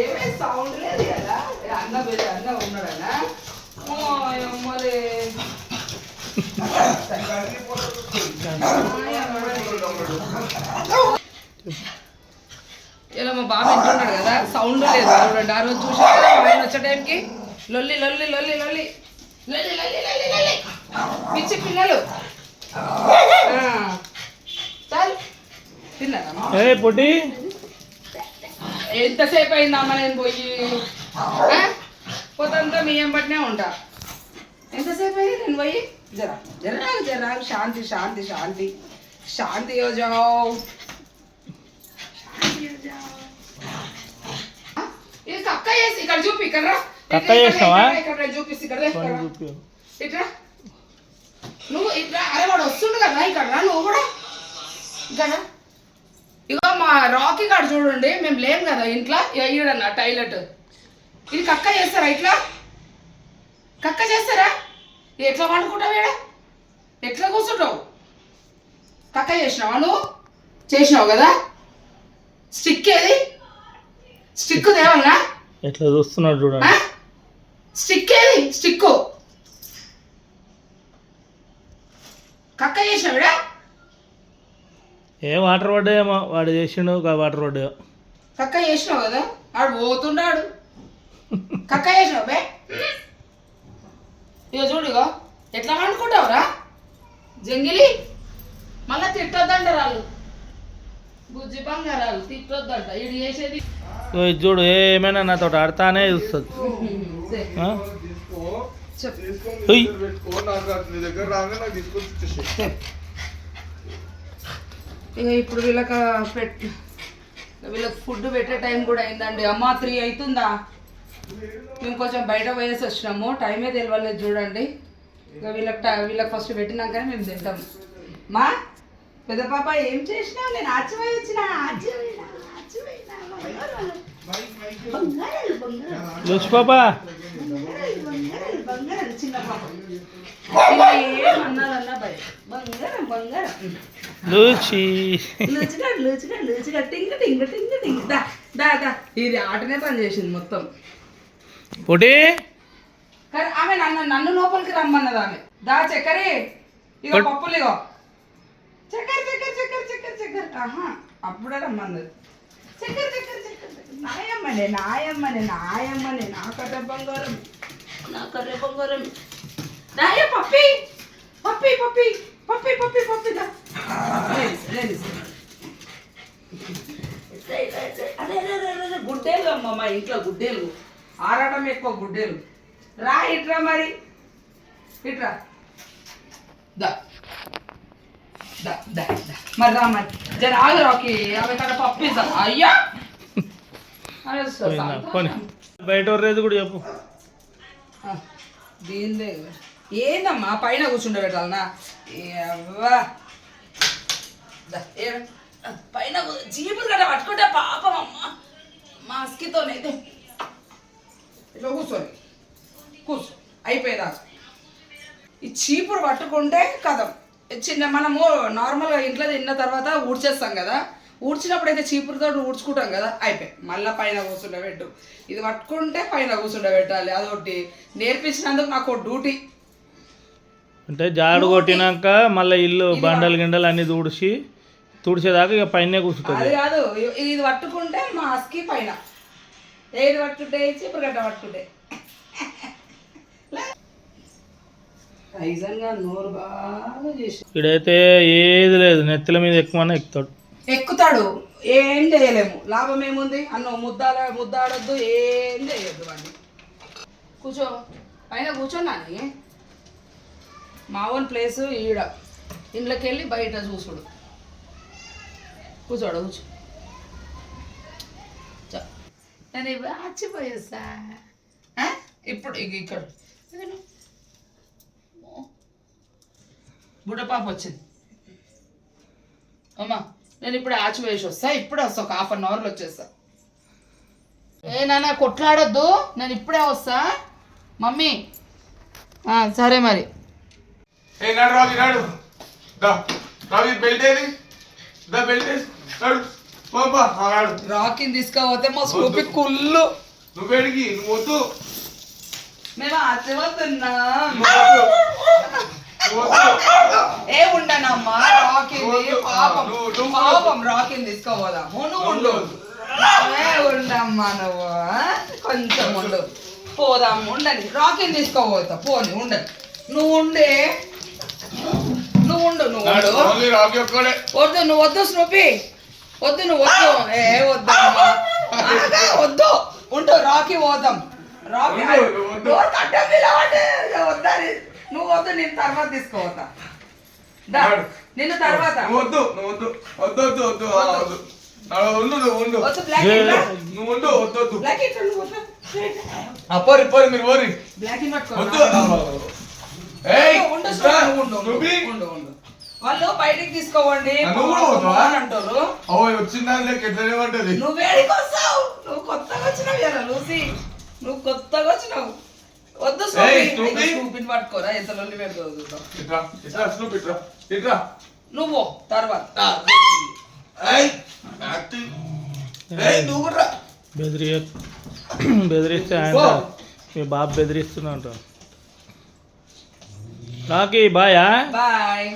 ఏమే సౌండ్ లేదు కదా. అన్న పెద్ద అన్న ఉన్నాడనా? అమ్మలే. ఇలా మా బాబు ఇంటున్నాడు కదా సౌండ్ లేదు చూడండి. ఆ రోజు చూసి ఆయన వచ్చే టైంకి లొల్లి లొల్లి లొల్లి లొల్లి. లొల్లి లొల్లి లొల్లి లొల్లి. పిచ్చి పిల్లలు. ఏ పొట్టి ఎంతసేపు అయిందమ్మ నేను పోయి పోతంతా మీ ఎంబట్నే ఉంటా ఎంతసేపు అయింది నేను పోయి జరా జరా జరా శాంతి శాంతి శాంతి శాంతి యోజావు ఇది కక్క చేసి ఇక్కడ చూపి ఇక్కడ రా కక్క చేస్తావా ఇక్కడ చూపిస్తే ఇక్కడ ఇట్రా నువ్వు ఇట్లా అరే వాడు వస్తుండు కదా ఇక్కడ రా నువ్వు కూడా ఇక్కడ ఇగో మా రాకీ గారు చూడండి మేము లేం కదా ఇంట్లో. ఈడన్న టైలెట్ ఇది కక్క చేస్తారా ఇట్లా? కక్క చేస్తారా? ఎట్లా వండుకుంటావు ఈడ? ఎట్లా కూర్చుంటావు? కక్క చేసినావా నువ్వు? చేసినావు కదా? స్టిక్ ఏది? స్టిక్ తేవన్నా ఎట్లా చూస్తున్నాడు? చూడండి. స్టిక్ ఏది? స్టిక్ కక్క చేసినావిడా ఏ వాటర్ పడ్డాయేమో వాడు చేసిండు ఒక వాటర్ పడ్డా కక్క చేసినావు కదా ఆడు పోతున్నాడు కక్క చేసినావు బే. ఇక చూడు ఇగో ఎట్లా వండుకుంటావురా? జంగిలి? మళ్ళా తిట్టొద్దంట వాళ్ళు బుజ్జి బంగారాలు తిట్టొద్దంట ఇది చేసేది. ఓ ఇది చూడు ఏమైనా నాతో ఆడతానే చూస్తుంది? చెప్పు. ఇక ఇప్పుడు వీళ్ళకి పెట్ వీళ్ళకి ఫుడ్ పెట్టే టైం కూడా అయిందండి. అమ్మ త్రీ అవుతుందా? మేము కొంచెం బయట పోయేసి వచ్చినాము. టైమే తెలియలేదు చూడండి. ఇక వీళ్ళకి వీళ్ళకి ఫస్ట్ పెట్టినాకనే మేము తింటాం. మా పెద్ద పాప ఏం చేసినావు? నేను ఆచిపోయి వచ్చిన. చిన్న పాప. ఏమన్నారన్నా బంగారం బంగారం. లూచి. లూచిగా లూచిగా లూచిగా. టింగ టింగ టింగ టింగ. దా దా దా. ఇది ఆటనే పని చేసింది మొత్తం. పొట్టి కానీ ఆమె నన్ను నన్ను లోపలికి రమ్మన్నది ఆమె. దా చక్కరి ఇగో పప్పులు ఇగో. చక్కెర చక్కెర చక్కెర చక్కెర చక్కెర. ఆహా అప్పుడే రమ్మన్నది. చక్కెర చక్కెర చక్కెర. నాయమ్మనే నాయమ్మనే నాయమ్మనే. నా కర్ర బంగారం. నా కర్ర బంగారం. నాయ పప్పి. పప్పి పప్పి. పప్పి పప్పి పప్పి దా. గుడ్డేలు అమ్మ మా ఇంట్లో గుడ్డేలు. ఆరాటం ఎక్కువ గుడ్డేలు. రా ఇట్రా మరి. ఇట్రా. దా. దా దా దా. మరి రా మరి. జర ఆగు రాకి. ఆమె కడ పప్పిద్దాం అయ్యా! బయట రేది కూడా చెప్పు. దీనిదే. ఏందమ్మా? పైన కూర్చుండబెట్టాలనా? ఎవ్వా పైన జీపులు గట్ట పట్టుకుంటే పాపం అమ్మ. మాస్కితోనైతే ఇట్లా కూర్చోని. కూర్చో. అయిపోయేదాకా ఈ చీపురు పట్టుకుంటే కథం. చిన్న మనము నార్మల్గా ఇంట్లో తిన్న తర్వాత ఊడ్చేస్తాం కదా. ఊడ్చినప్పుడు అయితే చీపురుతో ఊడ్చుకుంటాం కదా. అయిపోయి. మళ్ళీ పైన కూర్చుండబెట్టు. ఇది పట్టుకుంటే పైన కూర్చుండబెట్టాలి. అదొకటి. నేర్పించినందుకు నాకు డ్యూటీ. అంటే జాడు కొట్టినాక మళ్ళీ ఇల్లు బండలు గిండలు అన్ని తుడిచి తుడిచేదాకా ఇక పైన కూర్చుంటుంది. అది కాదు ఇది పట్టుకుంటే మాస్కి పైన. ఏది పట్టుకుంటే చీపురు గడ్డ పట్టుకుంటే. నిజంగా నోరు బాగా చేసి ఇక్కడైతే ఏది లేదు నెత్తిల మీద ఎక్కువనే ఎక్కుతాడు. ఎక్కుతాడు ఏం చేయలేము. లాభం ఏముంది? అన్న ముద్దాల ముద్దాడొద్దు ఏం చేయొద్దు వాడిని. కూర్చో పైన కూర్చోనాని మా ఓన్ ప్లేస్ ఈడ. ఇంట్లోకి వెళ్ళి బయట చూసుడు. కూర్చోడు కూర్చో చ. నేను ఇప్పుడు ఆచిపోయేసా ఇప్పుడు ఇక ఇక్కడ. బుడ్డ పాప వచ్చింది. అమ్మా నేను ఇప్పుడు ఆచి వేసి వస్తా. ఇప్పుడే వస్తా ఒక హాఫ్ అన్ అవర్లో వచ్చేస్తా. ఏ నాన్న కొట్లాడొద్దు. నేను ఇప్పుడే వస్తా. మమ్మీ. ఆ, సరే మరి. ఏ నాడు రావి నాడు. దా రావి బెల్ట్ ఏది? దా బెల్ట్ రాకింగ్ తీసుకపోతే మా స్కూపి కుళ్ళు. నువ్వు ఎడికి నువ్వు వద్దు. మేము వద్దు. ఏ ఉండనమ్మా రాకింగ్ పాపం. పాపం రాకింగ్ తీసుకోపోదాము. నువ్వు ఉండు. ఏ ఉండమ్మా నువ్వు? కొంచెం ఉండు. పోదాం ఉండని రాకింగ్ తీసుకోపోతా. పోని ఉండని నువ్వు ఉండే. నువ్వు ఉండు నువ్వు వద్దు నువ్వు వద్దు స్నూపి. వద్దు నువ్వు వద్దు. ఏ వద్దు. వద్దు. ఉండు రాకి పోదాం. రాకి. డోర్ కట్టం వద్దని. నువ్వు వద్దు నేను తర్వాత తీసుకోవతా దా, నాడు. నిన్ను తర్వాత. వద్దు నువ్వు వద్దు. వద్దు వద్దు వద్దు వద్దు. నాడు ఉండు నువ్వు ఉండు. వద్దు బ్లాక్ ఇట్లా. నువ్వు ఉండు వద్దు వద్దు. బ్లాక్ ఇట్లా నువ్వు వద్దు. ఆ, పోరి పోరి మీరు పోరి. బ్లాక్ ఇన్ పట్టుకో. వాళ్ళు బయటికి తీసుకోవండి. నువ్వు కూడా అంటారు. లేక ఎట్లనే నువ్వు వేడికి వస్తావు? నువ్వు కొత్తగా వచ్చినావు ఇలా లూసి. నువ్వు కొత్తగా వచ్చినావు. వద్దు. స్నూపిని పట్టుకోరా ఎంత లొల్లి పెడతావు చూద్దాం ఇట్రా ఇట్రా స్నూప్ ఇట్రా. ఇట్రా నువ్వు తర్వాత. నువ్వు కూడా. బెదిరి బెదిరిస్తే ఆయన. మీ బాబు బెదిరిస్తున్నా అంటాను రాకీ బాయా బాయ్.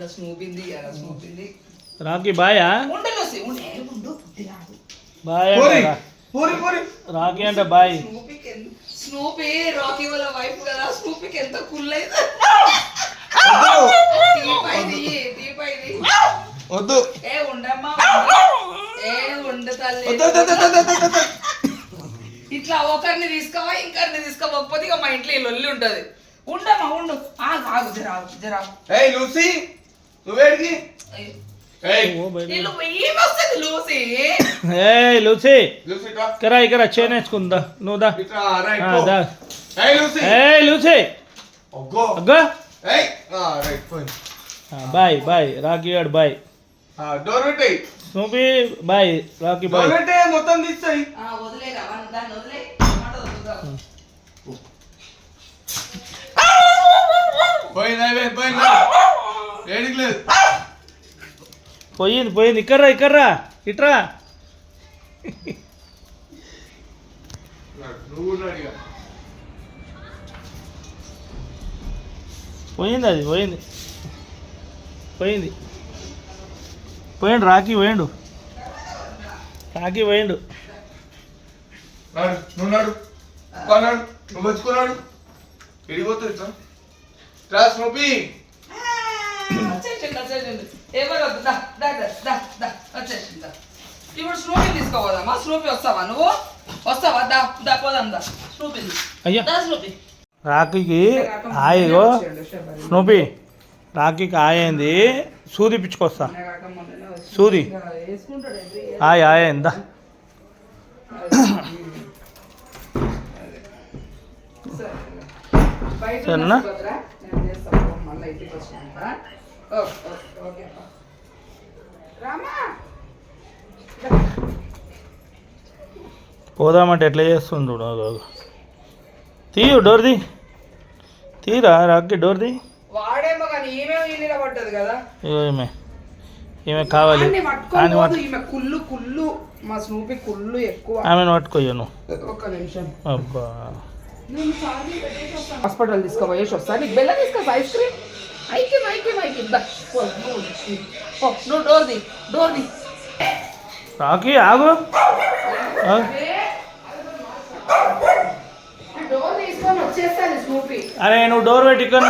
అలా స్నూపింది రాకీ బాయా? ఉండు ఏ ఉండు బాయ్ పోరి అంటారా? పోరి పోరి. రాకీ అంటే బాయ్. స్నూపీకి స్నూపీ రాకీ వాళ్ళ వైఫ్ కదా స్నూపీకి ఎంత కుల్ అయితే. వద్దు. ఏ ఉండమ్మా ఉండు. ఏ ఉండు తల్లి. ఇట్లా ఒకరిని తీసుకోవా ఇంకరిని తీసుకోకపోతే ఇక మా ఇంట్లో ఈ లొల్లి ఉంటది. ఉండమ్మా ఉండు. ఆగు ఆగు జరాగు జరాగు ఏయ్ లూసీ. నువ్వేడికి? లూసి ఏ లూసి? లూసీ. ఇట్రా ఇక్కడ ఇక్కడ చేనేసుకుందా నువ్వు దా. లూసీ. అగ్గో బాయ్ బాయ్. రాకీ గాడు బాయ్. ఆ డోర్ పెట్టేయ్ స్నూపీ బాయ్. Rocky bye. మొత్తం తీస్తాయి పోయింది పోయింది? ఏడికి లేదు. పోయింది పోయింది. ఇక్కడ్రా ఇక్కడ్రా. ఇట్రా. పోయింది అది పోయింది. పోయింది. పోయిండు రాకీ పోయిండు. రాకీ పోయిండు. నువ్వు నాడు. నువ్వు వచ్చుకున్నాడు ఇడిపోతుంది రా స్నూపీ వచ్చేసింది వచ్చేసింది వద్దు దా దా దా దా దా వచ్చేసింది దా. ఇప్పుడు స్నూపీ తీసుకోపోదామా స్నూపీ వస్తావా నువ్వు వస్తావా దా దా పోదాం దా స్నూపీ అయ్యా. దా స్నూపీ రాఖీకి ఆయో స్నూపీ రాఖీకి సూది పిచ్చుకొస్తా. సూది. సరేనా? రామా! పోదామంటే ఎట్లా చేస్తుండు. తీయు డోర్ ది తీరా రాఖీ డోర్ ది వాడేమో కానీ ఈమె కదా. కావాలి. ఈమె కుళ్ళు కుళ్ళు. మా స్నూపీ కుళ్ళు ఎక్కువ. ఆమెను పట్టుకోయ్యా నువ్వు ఒక్క నిమిషం. అబ్బా. హాస్పిటల్ తీసుకోపోయేసి వస్తా నీకు బెల్ల తీసుకొస్తా ఐస్ క్రీమ్ ఐకి ఐకి ఐకి దా పో, నువ్వు డోర్ ది డోర్ ది రాఖీ ఆగు అరే నువ్వు డోర్ పెట్టి ఇక్కడ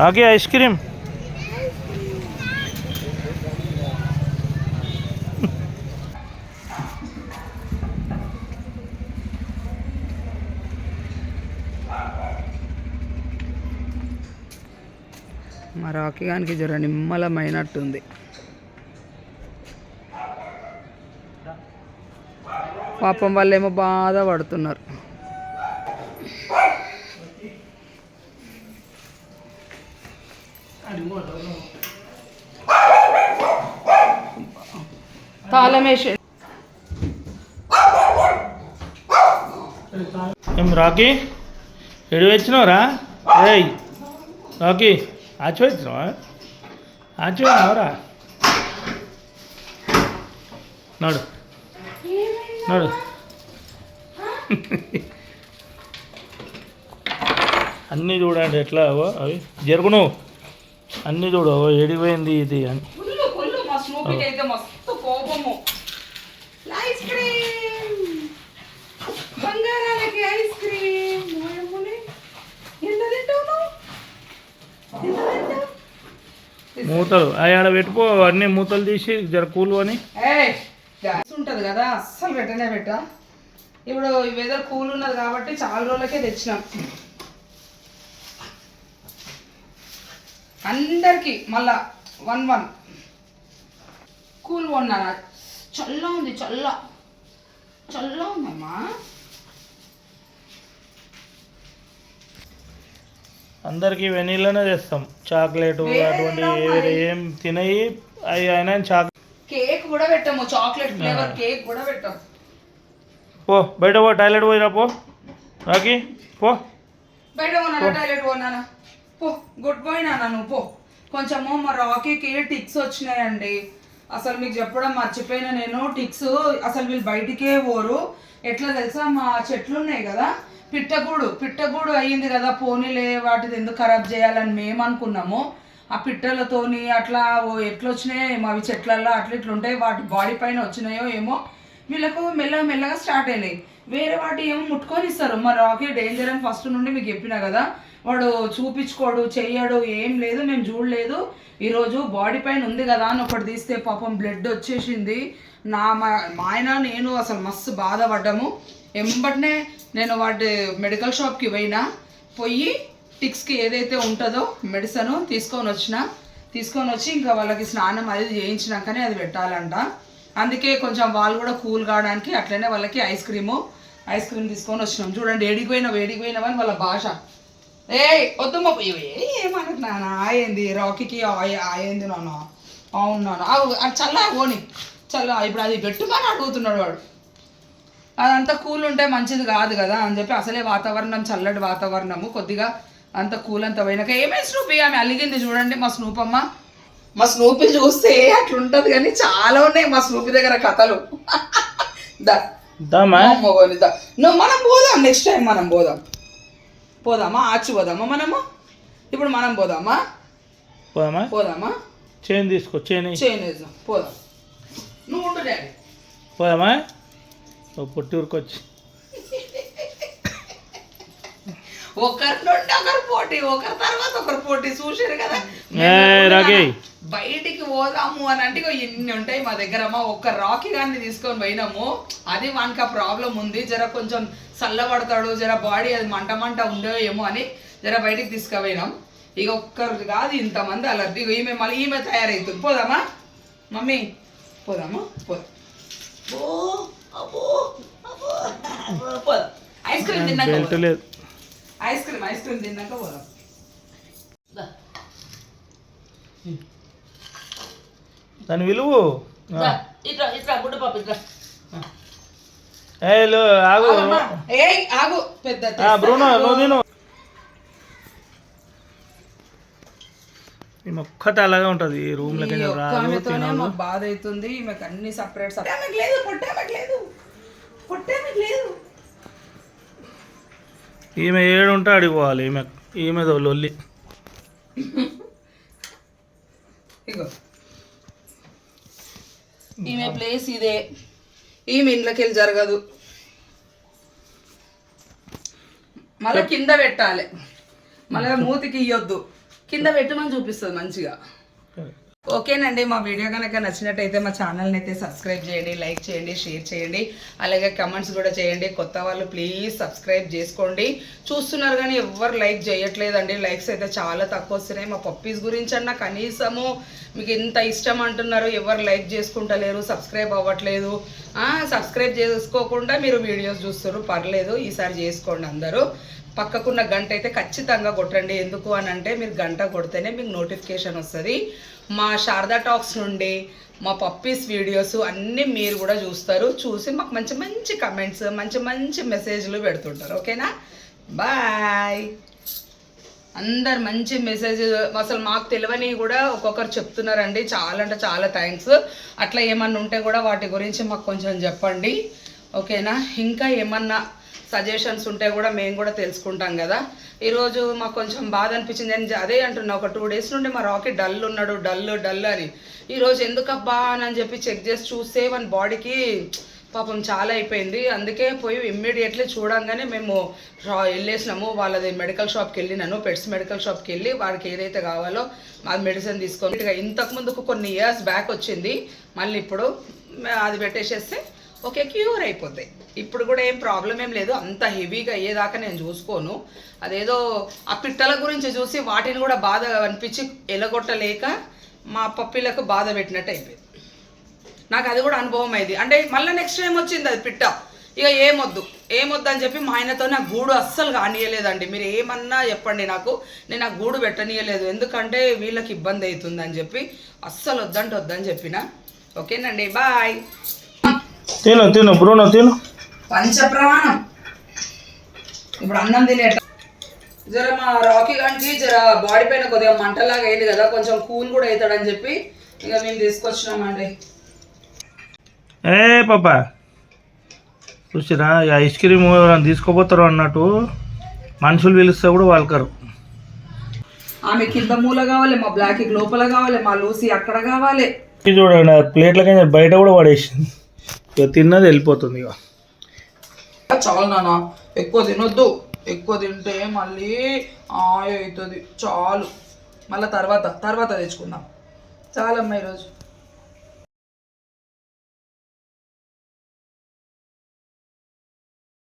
आगे आइसक्रीम మా రాఖీ గానికి జర నిమ్మలమైనట్టుంది పాపం వాళ్ళేమో బాధపడుతున్నారు తాళమేసి ఏం రాకీ? ఎడు వచ్చినావురా ఏయ్ రాకీ ఆచి వచ్చినావా ఆచి వచ్చినావురా నడు నడు. అన్నీ చూడండి ఎట్లా అవో అవి. జరుగును. అన్నీ చూడు అవో ఎడిపోయింది ఇది అని. కోపము ఐస్ క్రీమ్ బంగారాలకి ఐస్ క్రీమ్ మాయమ్మని ఎంత తింటావు నువ్వు? ఎంత తింటావు? మూతలు. అవి ఆడ పెట్టుకో అన్ని మూతలు తీసి జర కూలు అని. గ్యాస్ ఉంటది కదా అస్సలు పెట్టనే పెట్ట. ఇప్పుడు ఈ వెదర్ కూల్ ఉన్నది కాబట్టి చాలా రోజులకే తెచ్చినాం. అందరికి మళ్ళా వన్ వన్. కూల్ కొన్నారా చల్ల ఉంది చల్ల. చల్ల ఉందమ్మా. అందరికి వెనీలానే తెస్తాం. చాక్లెట్ అటువంటి ఏం తినయి. అవి అయినా కేక్ కూడా పెట్టాము చాక్లెట్ ఫ్లేవర్ కేక్ కూడా పెట్టాం. పో బయట పో టాయిలెట్ పోయిరా పో. రాకి పో. బయట పోనా టాయిలెట్ పోనా పో గుడ్ బాయ్ నాన్న నువ్వు పో. కొంచెము మా రాకీకి టిక్స్ వచ్చినాయండి. అసలు మీకు చెప్పడం మర్చిపోయిన నేను టిక్స్ అసలు వీళ్ళు బయటికే పోరు. ఎట్లా తెలుసా? మా చెట్లు ఉన్నాయి కదా పిట్టగూడు పిట్టగూడు అయ్యింది కదా పోనీలే వాటిది ఎందుకు ఖరాబ్ చేయాలని మేము అనుకున్నాము. ఆ పిట్టలతోని అట్లా ఓ ఎట్లా వచ్చినాయో ఏమో అవి చెట్లల్లో అట్లా ఇట్లా ఉంటాయి వాటి బాడీ పైన వచ్చినాయో ఏమో వీళ్ళకు మెల్లగా మెల్లగా స్టార్ట్ అయినాయి. వేరే వాటి ఏమో ముట్టుకొని ఇస్తారు. మరి రాకీ డేంజర్ అని ఫస్ట్ నుండి మీకు చెప్పిన కదా వాడు చూపించుకోడు చెయ్యడు ఏం లేదు మేము చూడలేదు. ఈరోజు బాడీ పైన ఉంది కదా అని ఒకటి తీస్తే పాపం బ్లడ్ వచ్చేసింది. నా మా ఆయన నేను అసలు మస్తు బాధపడ్డాము. ఎంబటనే నేను వాటి మెడికల్ షాప్కి పోయినా పోయి టిక్స్కి ఏదైతే ఉంటుందో మెడిసిన్ తీసుకొని వచ్చిన తీసుకొని వచ్చి ఇంకా వాళ్ళకి స్నానం అది చేయించినాకనే అది పెట్టాలంట. అందుకే కొంచెం వాళ్ళు కూడా కూల్ కావడానికి అట్లనే వాళ్ళకి ఐస్ క్రీము ఐస్ క్రీమ్ తీసుకొని వచ్చినాం. చూడండి ఏడిపోయినావు ఏడిపోయినావని వాళ్ళ భాష. ఏ వద్దు మా ఏమనకు నాన్న ఆయింది రాకీకి ఆయింది నాన్న అవును నాన్న. ఆగు, అది చల్లా పోని. చల్ల ఇప్పుడు అది పెట్టుమని అడుగుతున్నాడు వాడు. అదంతా కూల్ ఉంటే మంచిది కాదు కదా అని చెప్పి అసలే వాతావరణం చల్లటి వాతావరణము కొద్దిగా అంత కూల్ అంత పోయినాక ఏమైనా స్నూపీ ఆమె అలిగింది చూడండి మా స్నూపమ్మ. మా స్నూపీ చూస్తే అట్లుంటది కానీ చాలా ఉన్నాయి మా స్నూపీ దగ్గర కథలు. నువ్వు మనం పోదాం నెక్స్ట్ టైం మనం పోదాం. పోదామా? ఆచి పోదామా మనము? ఇప్పుడు మనం పోదామా? పోదామా? పోదామా? చైన్ తీసుకో చైన్. చైన్ పోదాం. నువ్వు ఉండు డాడీ. పోదామా? ఓ పుట్టి ఊరుకొచ్చి ఒకరి నుండి ఒకరు పోటీ ఒకరి తర్వాత ఒకరు పోటీ చూసారు కదా? బయటికి పోదాము అని అంటే ఇన్ని ఉంటాయి మా దగ్గర అమ్మ. ఒక్క రాకి గాన్ని తీసుకొని పోయినాము. అది వానికి ఆ ప్రాబ్లం ఉంది. జర కొంచెం చల్లబడతాడు జర బాడీ అది మంట మంట ఉందో ఏమో అని జర బయటికి తీసుకుపోయినాం. ఇక ఒక్కరు కాదు ఇంతమంది అలర్జీ. ఈమె మళ్ళీ ఈమె తయారవుతుంది పోదామా? మమ్మీ పోదామా? పోదాం ఓ ఐస్ క్రీమ్ తిన్నాక. లేదు. ఐస్ క్రీమ్ ఐస్ క్రీమ్ తిన్నాక పోదాం. దాని విలువ? దా, ఇట్రా ఇట్రా గుడ్డ పాప ఇట్రా. ఏ ఆగు. పెద్ద బ్రూనో నువ్వు తిను. ఈమె ఒక్కటి అలాగే ఉంటుంది ఈ రూమ్లోకి ఈ ఒక్క రాదు ఆమెతోనే తినదు మాకు బాధ అవుతుంది ఈమెకు అన్ని సపరేట్ సపరేట్ లేదు పొట్టామెకు లేదు. పొట్టామెకు లేదు. ఈమె ఏడు ఉంటే అడిగిపోవాలి ఈమె ఈమె లొల్లి. ఇగో. ఈమె ప్లేస్ ఇదే. ఈమె ఇంట్లోకి వెళ్ళి జరగదు. మళ్ళీ కింద పెట్టాలి. మళ్ళీ మూతికి ఇయ్యొద్దు. కింద పెట్టమని చూపిస్తుంది మంచిగా. ఓకేనండి మా వీడియో కనుక నచ్చినట్టయితే మా ఛానల్ని అయితే సబ్స్క్రైబ్ చేయండి లైక్ చేయండి షేర్ చేయండి అలాగే కమెంట్స్ కూడా చేయండి. కొత్త వాళ్ళు ప్లీజ్ సబ్స్క్రైబ్ చేసుకోండి. చూస్తున్నారు కానీ ఎవరు లైక్ చేయట్లేదండి. లైక్స్ అయితే చాలా తక్కువ వస్తున్నాయి. మా పప్పీస్ గురించి అన్న కనీసము మీకు ఇంత ఇష్టం అంటున్నారు. ఎవరు లైక్ చేసుకుంటలేరు సబ్స్క్రైబ్ అవ్వట్లేదు. సబ్స్క్రైబ్ చేసుకోకుండా మీరు వీడియోస్ చూస్తారు పర్లేదు ఈసారి చేసుకోండి అందరూ. పక్కకున్న గంట అయితే ఖచ్చితంగా కొట్టండి. ఎందుకు అని అంటే మీరు గంట కొడితేనే మీకు నోటిఫికేషన్ వస్తుంది. మా శారదా టాక్స్ నుండి మా పప్పీస్ వీడియోస్ అన్నీ మీరు కూడా చూస్తారు. చూసి మాకు మంచి మంచి కమెంట్స్ మంచి మంచి మెసేజ్లు పెడుతుంటారు. ఓకేనా? బాయ్. అందరు మంచి మెసేజ్ అసలు మాకు తెలియని కూడా ఒక్కొక్కరు చెప్తున్నారండి. చాలా అంటే చాలా థ్యాంక్స్ అట్లా ఏమన్నా ఉంటే కూడా వాటి గురించి మాకు కొంచెం చెప్పండి. ఓకేనా? ఇంకా ఏమన్నా సజెషన్స్ ఉంటే కూడా మేము కూడా తెలుసుకుంటాం కదా. ఈరోజు మాకు కొంచెం బాధ అనిపించింది. అని అదే అంటున్నా ఒక టూ డేస్ నుండి మా రాకీ డల్ ఉన్నాడు డల్ డల్ అని. ఈరోజు ఎందుకబ్బా అని చెప్పి చెక్ చేసి చూస్తే మన బాడీకి పాపం చాలా అయిపోయింది. అందుకే పోయి ఇమ్మీడియట్లీ చూడంగానే మేము రా- వెళ్ళేసినాము. వాళ్ళది మెడికల్ షాప్కి వెళ్ళినాను పెట్స్ మెడికల్ షాప్కి వెళ్ళి వాడికి ఏదైతే కావాలో అది మెడిసిన్ తీసుకొని ఇక ఇంతకు ముందుకు కొన్ని ఇయర్స్ బ్యాక్ వచ్చింది. మళ్ళీ ఇప్పుడు అది పెట్టేసేస్తే ఓకే క్యూర్ అయిపోతాయి ఇప్పుడు కూడా ఏం ప్రాబ్లం ఏం లేదు. అంత హెవీగా అయ్యేదాకా నేను చూసుకోను. అదేదో ఆ పిట్టల గురించి చూసి వాటిని కూడా బాధ అనిపించి ఎలగొట్టలేక మా పప్పిలకు బాధ పెట్టినట్టు అయిపోయింది. నాకు అది కూడా అనుభవం అయింది. అంటే మళ్ళీ నెక్స్ట్ టైం వచ్చింది అది పిట్ట. ఇక ఏమొద్దు. ఏమొద్దు అని చెప్పి మా ఆయనతో నాకు గూడు అస్సలు కానియలేదండి. మీరు ఏమన్నా చెప్పండి నాకు. నేను ఆ గూడు పెట్టనీయలేదు. ఎందుకంటే వీళ్ళకి ఇబ్బంది అవుతుంది అని చెప్పి అస్సలు వద్దంటే వద్దని చెప్పిన. ఓకేనండి బాయ్. తిను తిను. బ్రూనో తిను. పంచప్రమాణం. ఇప్పుడు అన్నం తినేట జర మా రాకీ గారికి జర బాడీ పైన కొద్దిగా మంటలాగా అయింది కదా కొంచెం కూల్ కూడా అవుతాడని చెప్పి ఇక మేము తీసుకొచ్చినామండి. ఏ పాప చూసిరా ఈ ఐస్ క్రీమ్ ఎవరైనా తీసుకోపోతారు అన్నట్టు మనుషులు పిలిస్తే కూడా వాళ్ళకరు. ఆమె కింద మూల కావాలి మా బ్లాక్ లోపల కావాలి మా లూసీ అక్కడ కావాలి. ఇది చూడండి ఆ ప్లేట్లకి బయట కూడా పడేసింది. ఇక తిన్నది వెళ్ళిపోతుంది ఇక చాలు నాన్న ఎక్కువ తినొద్దు. ఎక్కువ తింటే మళ్ళీ ఆయ అవుతుంది. చాలు. మళ్ళీ తర్వాత తర్వాత తెచ్చుకుందాం. చాలమ్మా ఈరోజు.